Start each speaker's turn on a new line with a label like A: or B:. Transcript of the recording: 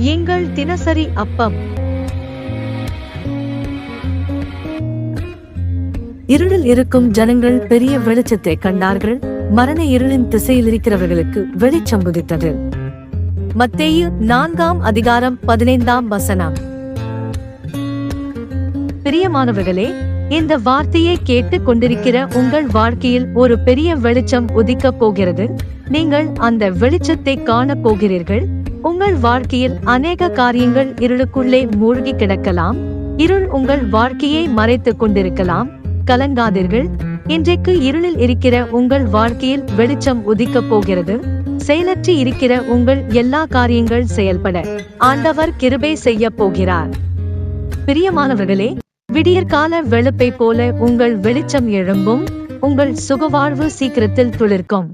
A: எங்கள் தினசரி அப்பம்.
B: இருளில் இருக்கும் ஜனங்கள் பெரிய வெளிச்சத்தை கண்டார்கள். மரண இருளின் திசையில் இருக்கிறவர்களுக்கு வெளிச்சம் உதித்தது மத்தேயு நான்காம் அதிகாரம் பதினைந்தாம் வசனம்.
A: பிரியமானவர்களே இந்த வார்த்தையை கேட்டுக் கொண்டிருக்கிற உங்கள் வாழ்க்கையில் ஒரு பெரிய வெளிச்சம் உதிக்கப் போகிறது. நீங்கள் அந்த வெளிச்சத்தை காணப் போகிறீர்கள். உங்கள் வாழ்க்கையில் அநேக காரியங்கள் இருளுக்குள்ளே மூழ்கி கிடக்கலாம். இருள் உங்கள் வாழ்க்கையை மறைத்துக் கொண்டிருக்கலாம். கலங்காதீர்கள். இன்றைக்கு இருளில் இருக்கிற உங்கள் வாழ்க்கையில் வெளிச்சம் உதிக்கப் போகிறது. செயலற்றி இருக்கிற உங்கள் எல்லா காரியங்கள் செயல்பட ஆண்டவர் கிருபை செய்ய போகிறார். பிரியமானவர்களே விடியற்கால வெளுப்பை போல உங்கள் வெளிச்சம் எழும்பும். உங்கள் சுகவாழ்வு சீக்கிரத்தில் துளிர்க்கும்.